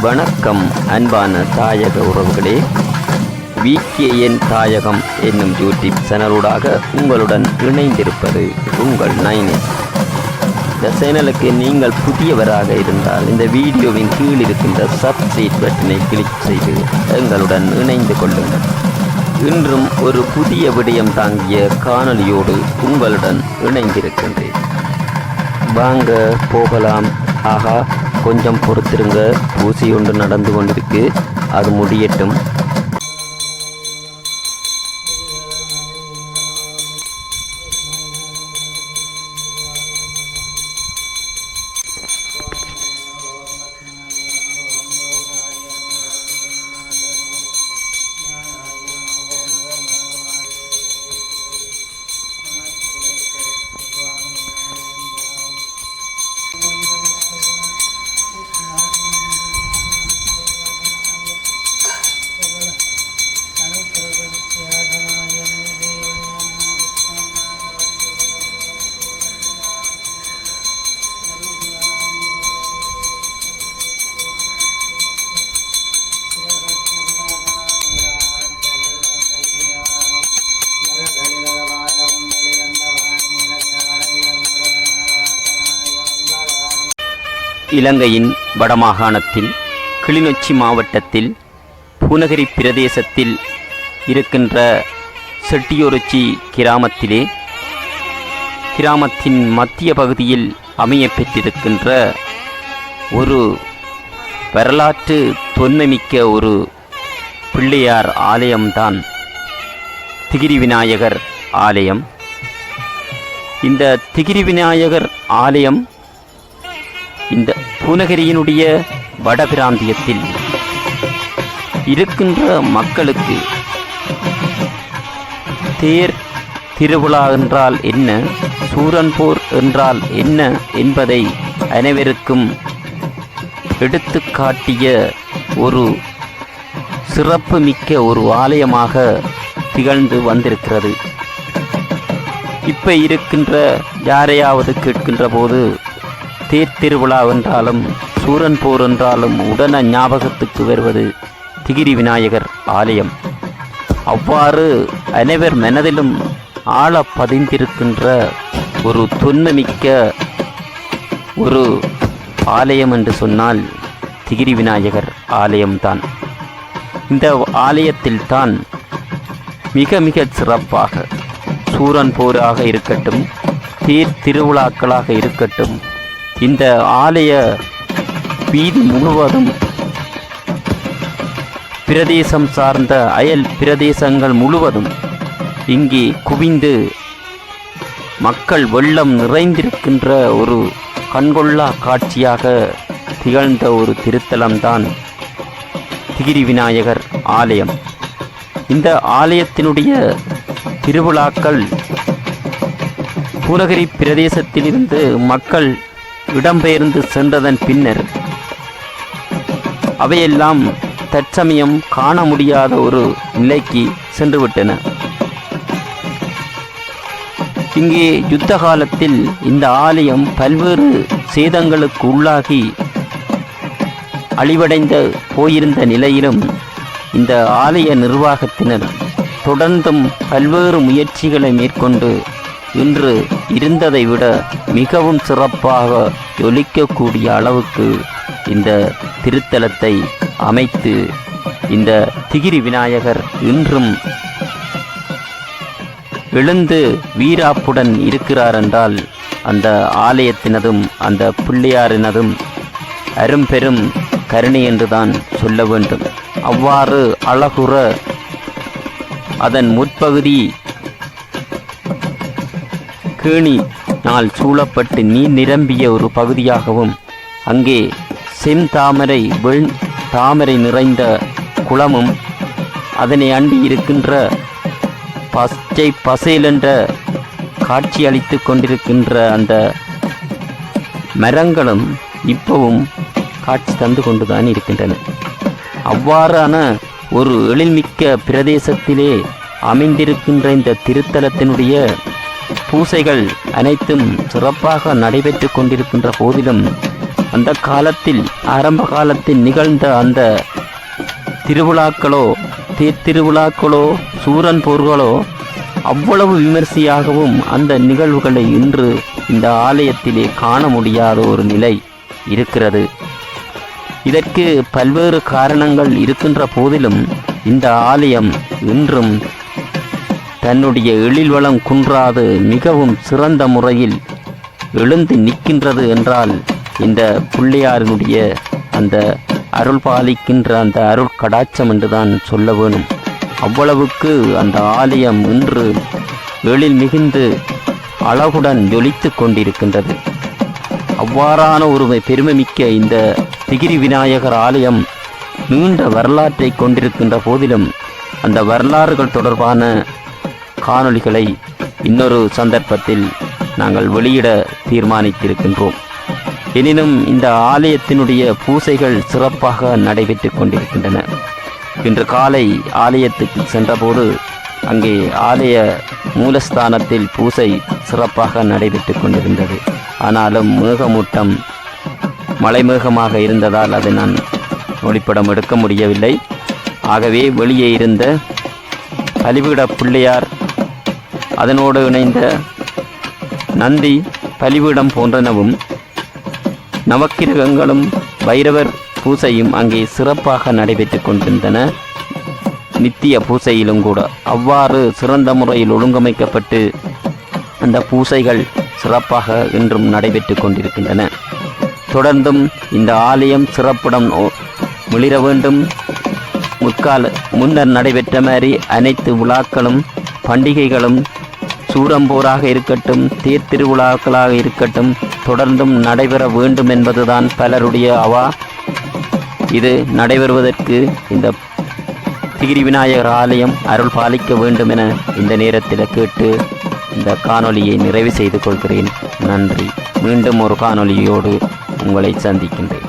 வணக்கம் அன்பான தாயக உறவுகளே. விகேஎன் தாயகம் என்னும் யூடியூப் சேனலூடாக உங்களுடன் இணைந்திருப்பது உங்கள் நைனே. இந்த சேனலுக்கு நீங்கள் புதியவராக இருந்தால் இந்த வீடியோவின் கீழ் இருக்கின்ற சப்ஸ்கிரைப் பட்டனை கிளிக் செய்து எங்களுடன் இணைந்து கொள்ளுங்கள். இன்றும் ஒரு புதிய விடயம் தாங்கிய காணொலியோடு உங்களுடன் இணைந்திருக்கின்றேன். வாங்க போகலாம். ஆஹா கொஞ்சம் பொறுத்திருங்க. ஊசி ஒன்று நடந்து கொண்டிருக்கு. அது முடியட்டும். இலங்கையின் வடமாகாணத்தில் கிளிநொச்சி மாவட்டத்தில் பூநகரி பிரதேசத்தில் இருக்கின்ற செட்டியொருச்சி கிராமத்திலே கிராமத்தின் மத்திய பகுதியில் அமைய பெற்றிருக்கின்ற ஒரு வரலாற்று தொன்மைமிக்க ஒரு பிள்ளையார் ஆலயம்தான் திகிரி விநாயகர் ஆலயம். இந்த திகிரி விநாயகர் ஆலயம் இந்த பூநகரியினுடைய வடபிராந்தியத்தில் இருக்கின்ற மக்களுக்கு தேர் திருவிழா என்றால் என்ன? சூரன்போர் என்றால் என்ன என்பதை அனைவருக்கும் எடுத்து காட்டிய ஒரு சிறப்புமிக்க ஒரு ஆலயமாக திகழ்ந்து வந்திருக்கிறது. இப்ப இருக்கின்ற யாரையாவது கேட்கின்ற போது தேர்த்திருவிழா என்றாலும் சூரன் போர் என்றாலும் உடன ஞாபகத்துக்கு வருவது திகிரி விநாயகர் ஆலயம். அவ்வாறு அனைவர் மனதிலும் ஆழ பதிந்திருக்கின்ற ஒரு தொன்மமிக்க ஒரு ஆலயம் என்று சொன்னால் திகிரி விநாயகர் ஆலயம்தான். இந்த ஆலயத்தில்தான் மிக மிக சிறப்பாக சூரன் போராக இருக்கட்டும் தேர் திருவிழாக்களாக இருக்கட்டும் இந்த ஆலய வீதி முழுவதும் பிரதேசம் சார்ந்த அயல் பிரதேசங்கள் முழுவதும் இங்கே குவிந்து மக்கள் வெள்ளம் நிறைந்திருக்கின்ற ஒரு கண்கொள்ளா காட்சியாக திகழ்ந்த ஒரு திருத்தலம்தான் திகிரி விநாயகர் ஆலயம். இந்த ஆலயத்தினுடைய திருவிழாக்கள் பூலகிரி பிரதேசத்திலிருந்து மக்கள் இடம்பெயர்ந்து சென்றதன் பின்னர் அவையெல்லாம் தற்சமயம் காண முடியாத ஒரு நிலைக்கு சென்றுவிட்டன. இங்கே யுத்த காலத்தில் இந்த ஆலயம் பல்வேறு சேதங்களுக்கு உள்ளாகி அழிவடைந்த போயிருந்த நிலையிலும் இந்த ஆலய நிர்வாகத்தினர் தொடர்ந்தும் பல்வேறு முயற்சிகளை மேற்கொண்டு இன்று இருந்ததை விட மிகவும் சிறப்பாக ஒலிக்கக்கூடிய அளவுக்கு இந்த திருத்தலத்தை அமைத்து இந்த திகிரி விநாயகர் இன்றும் எழுந்து வீராப்புடன் இருக்கிறார் என்றால் அந்த ஆலயத்தினதும் அந்த பிள்ளையாரினதும் அரும்பெரும் கருணை என்றுதான் சொல்ல வேண்டும். அவ்வாறு அழகுற அதன் முற்பகுதி கேணினால் சூழப்பட்டு நீர் நிரம்பிய ஒரு பகுதியாகவும் அங்கே செந்தாமரை வெண் தாமரை நிறைந்த குளமும் அதனை அண்டி இருக்கின்ற பச்சை பசேலென்ற காட்சி அளித்து கொண்டிருக்கின்ற அந்த மரங்களும் இப்பவும் காட்சி தந்து கொண்டுதான் இருக்கின்றன. அவ்வாறான ஒரு எழில்மிக்க பிரதேசத்திலே அமைந்திருக்கின்ற இந்த திருத்தலத்தினுடைய பூசைகள் அனைத்தும் சிறப்பாக நடைபெற்று கொண்டிருக்கின்ற போதிலும் அந்த காலத்தில் ஆரம்ப காலத்தில் நிகழ்ந்த அந்த திருவிழாக்களோ தேர்த்திருவிழாக்களோ சூரன் போர்களோ அவ்வளவு விமர்சையாகவும் அந்த நிகழ்வுகளை இன்று இந்த ஆலயத்திலே காண முடியாத ஒரு நிலை இருக்கிறது. இதற்கு பல்வேறு காரணங்கள் இருக்கின்ற போதிலும் இந்த ஆலயம் இன்றும் தன்னுடைய எழில் வளம் குன்றாது மிகவும் சிறந்த முறையில் எழுந்து நிற்கின்றது என்றால் இந்த பிள்ளையாரினுடைய அந்த அருள் பாலிக்கின்ற அந்த அருள் கடாட்சம் என்றுதான் சொல்ல வேணும். அவ்வளவுக்கு அந்த ஆலயம் இன்று எழில் மிகுந்து அழகுடன் ஜொலித்து கொண்டிருக்கின்றது. அவ்வாறான ஒரு பெருமைமிக்க இந்த திகிரி விநாயகர் ஆலயம் நீண்ட வரலாற்றை கொண்டிருக்கின்ற போதிலும் அந்த வரலாறுகள் தொடர்பான காணொளிகளை இன்னொரு சந்தர்ப்பத்தில் நாங்கள் வெளியிட தீர்மானித்திருக்கின்றோம். எனினும் இந்த ஆலயத்தினுடைய பூசைகள் சிறப்பாக நடைபெற்று கொண்டிருக்கின்றன. இன்று காலை ஆலயத்துக்கு சென்றபோது அங்கே ஆலய மூலஸ்தானத்தில் பூசை சிறப்பாக நடைபெற்று கொண்டிருந்தது. ஆனாலும் மேகமூட்டம் மலைமேகமாக இருந்ததால் அதை நான் ஒளிப்படம் எடுக்க முடியவில்லை. ஆகவே வெளியே இருந்த பலிபீட பிள்ளையார் அதனோடு இணைந்த நந்தி பலிபீடம் போன்றனவும் நவக்கிரகங்களும் பைரவர் பூசையும் அங்கே சிறப்பாக நடைபெற்று கொண்டிருந்தன. நித்திய பூசையிலும் கூட அவ்வாறு சிறந்த முறையில் ஒழுங்கமைக்கப்பட்டு அந்த பூசைகள் சிறப்பாக இன்றும் நடைபெற்று கொண்டிருக்கின்றன. தொடர்ந்தும் இந்த ஆலயம் சிறப்புடன் ஒ- மிளிர வேண்டும். முற்கால முன்னர் நடைபெற்ற மாதிரி அனைத்து விழாக்களும் பண்டிகைகளும் சூரம்போராக இருக்கட்டும் தீர்த்திருவிழாக்களாக இருக்கட்டும் தொடர்ந்தும் நடைபெற வேண்டும் என்பதுதான் பலருடைய அவா. இது நடைபெறுவதற்கு இந்த திகிரி விநாயகர் ஆலயம் அருள் பாலிக்க வேண்டும் என இந்த நேரத்தில் கேட்டு இந்த காணொலியை நிறைவு செய்து கொள்கிறேன். நன்றி. மீண்டும் ஒரு காணொலியோடு உங்களை சந்திக்கின்றேன்.